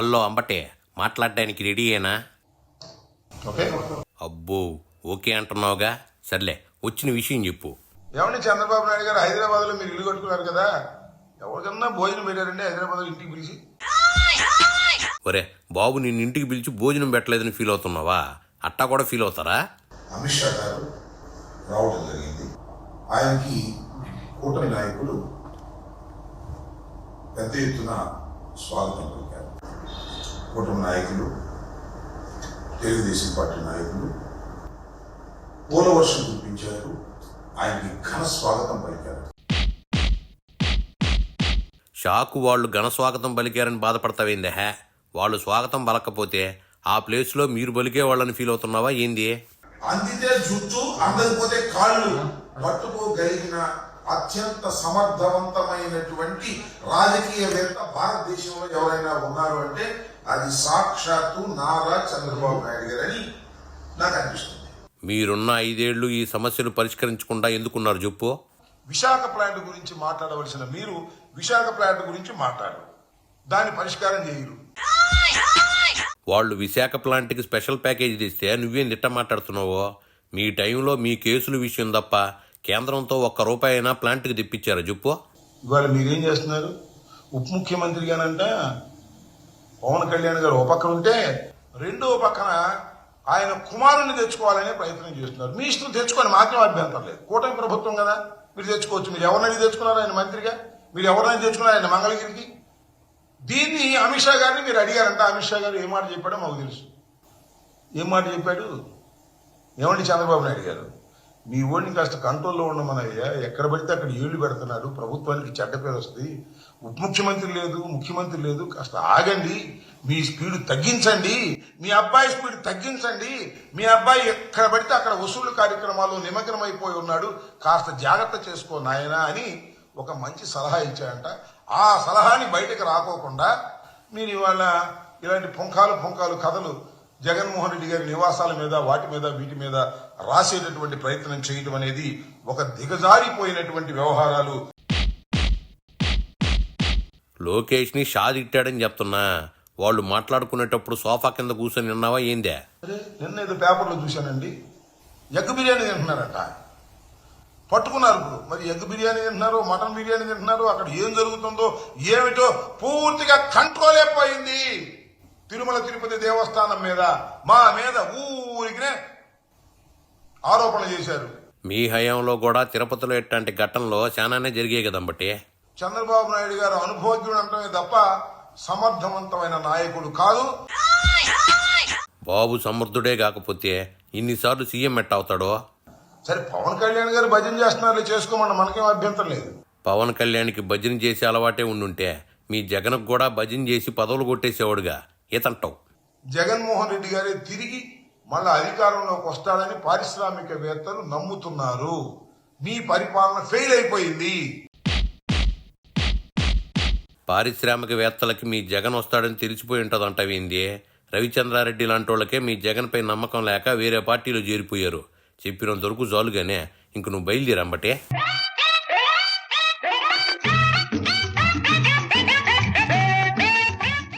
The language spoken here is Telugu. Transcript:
హలో అంబటే మాట్లాడడానికి రెడీయేనా ఓకే. అబ్బో ఓకే అంటున్నావుగా? సర్లే వచ్చిన విషయం చెప్పు. ఏమండి చంద్రబాబు నాయుడు గారు? హైదరాబాద్లో మీరు ఇల్లు కట్టుకున్నారు కదా? ఎవరికన్నా భోజనం పెట్టారండి హైదరాబాద్ ఇంటికి పిలిచి. ఒరే బాబు నిన్ను ఇంటికి పిలిచి భోజనం పెట్టలేదని ఫీల్ అవుతున్నావా? అట్టా కూడా ఫీల్ అవుతారా? అమిత్ షా గారు రావడం జరిగింది. ఆయనకి కూటమి నాయకులు పెద్ద ఎత్తున స్వాగతం పలికారు. కూటమి నాయకులు తెలుగుదేశం పార్టీ నాయకులు పూల వర్షం కురిపించారు. ఆయనకి ఘన స్వాగతం పలికారు. షాకు వాళ్ళు ఘన స్వాగతం పలికారని బాధపడతావేందే హే? వాళ్ళు స్వాగతం పలకపోతే ఆ ప్లేస్లో మీరు పలికే వాళ్ళని ఫీల్ అవుతున్నావా ఏంది? అందితే జుట్టు అందకపోతే కాళ్ళు పట్టుకోగలిగిన అత్యంత సమర్థవంతమైనటువంటి రాజకీయవేత్త భారతదేశంలో ఎవరైనా ఉన్నారు అంటే అది సాక్షాత్తు నారా చంద్రబాబు నాయుడు గారని నాకు అనిపిస్తుంది. మీరున్న ఐదేళ్ళు ఈ సమస్యలు పరిష్కరించకుండా ఎందుకున్నారు చెప్పు? విశాఖ ప్లాంట్ గురించి మాట్లాడవలసిన మీరు విశాఖ ప్లాంట్ గురించి మాట్లాడరు. దాని పరిష్కారం చేయరు. వాళ్ళు విశాఖ ప్లాంట్కి స్పెషల్ ప్యాకేజీ తెస్తే నువ్వేం తిట్ట మాట్లాడుతున్నావో? మీ టైంలో మీ కేసుల విషయం తప్ప కేంద్రంతో ఒక్క రూపాయి అయినా ప్లాంట్కి తెప్పించారా చెప్పు ఇవాళ మీరేం చేస్తున్నారు? ఉప ముఖ్యమంత్రి గానంట పవన్ కళ్యాణ్ గారు ఒక పక్కన ఉంటే రెండో పక్కన ఆయన కుమారుని తెచ్చుకోవాలనే ప్రయత్నం చేస్తున్నారు. మీ ఇష్టం తెచ్చుకొని మాకేం అభ్యంతరం లేదు. కూటమి ప్రభుత్వం కదా మీరు తెచ్చుకోవచ్చు. మీరు ఎవరినైనా తెచ్చుకున్నారు ఆయన మంత్రిగా? మీరు ఎవరినైనా తెచ్చుకున్నారు ఆయన మంగళగిరికి? దీన్ని అమిత్ షా గారిని మీరు అడిగారంట. అమిత్ షా గారు ఏ మాట చెప్పాడో మాకు తెలుసు. ఏం మాట చెప్పాడు? ఏమండి చంద్రబాబు నాయుడు గారు? మీ ఓడిని కాస్త కంట్రోల్లో ఉండమనయ్యా. ఎక్కడ పడితే అక్కడ ఏళ్ళు పెడుతున్నాడు ప్రభుత్వానికి చెడ్డ పేరు వస్తుంది. ఉప ముఖ్యమంత్రి లేదు ముఖ్యమంత్రి లేదు. కాస్త ఆగండి. మీ స్పీడ్ తగ్గించండి. మీ అబ్బాయి స్పీడ్ తగ్గించండి. మీ అబ్బాయి ఎక్కడ పడితే అక్కడ వసూలు కార్యక్రమాలు నిమగ్నమైపోయి ఉన్నాడు. కాస్త జాగ్రత్త చేసుకో నాయనా అని ఒక మంచి సలహా ఇచ్చాయంట ఆ సలహాని బయటకు రాకోకుండా మీరు ఇవాళ ఇలాంటి పుంఖాలు పుంఖాలు కథలు జగన్మోహన్ రెడ్డి గారి నివాసాల మీద వాటి మీద వీటి మీద రాసేటటువంటి ప్రయత్నం చేయడం అనేది ఒక దిగజారిపోయినటువంటి వ్యవహారాలు. లోకేష్ని షా తిట్టాడని చెప్తున్నా. వాళ్ళు మాట్లాడుకునేటప్పుడు సోఫా కింద కూర్చొని నిన్నావా ఏందే? నిన్న ఏదో పేపర్లో చూశానండి. ఎగ్ బిర్యానీ తింటున్నారట. పట్టుకున్నారు మరి ఎగ్ బిర్యానీ తింటున్నారు మటన్ బిర్యానీ తింటున్నారు అక్కడ ఏం జరుగుతుందో ఏమిటో పూర్తిగా కంట్రోల్ అయిపోయింది తిరుమల తిరుపతి దేవస్థానం మీద మా మీద ఊరికినే ఆరోపణ చేశారు. మీ హయాంలో కూడా తిరుపతిలో ఇట్లాంటి ఘటనలో చాలానే జరిగాయి కదంబట్టి చంద్రబాబు నాయుడు గారు అనుభవజ్ఞుడు అంటమే తప్ప సమర్థవంతమైన నాయకుడు కాదు. బాబు సమర్థుడే కాకపోతే ఇన్నిసార్లు సీఎం ఎట్ట అవుతాడో? సరే పవన్ కళ్యాణ్ గారు భజన చేస్తున్నారు చేసుకోమని మనకేం అభ్యంతరం లేదు. పవన్ కళ్యాణ్కి భజన చేసే అలవాటే ఉండుంటే మీ జగన్కు కూడా భజన చేసి పదవులు కొట్టేసేవాడుగా. ఈతంటావు జగన్మోహన్ రెడ్డి గారే తిరిగి మళ్ళా అధికారంలోకి వస్తాడని పారిశ్రామికవేత్తలు నమ్ముతున్నారు. మీ పరిపాలన ఫెయిల్ అయిపోయింది. పారిశ్రామికవేత్తలకి మీ జగన్ వస్తాడని తెలిసిపోయి ఉంటుందంటావేంది రవిచంద్రారెడ్డి లాంటి వాళ్ళకే మీ జగన్పై నమ్మకం లేక వేరే పార్టీలో చేరిపోయారు. చెప్పినంత వరకు జాలుగానే. ఇంక నువ్వు బయలుదేరంబటే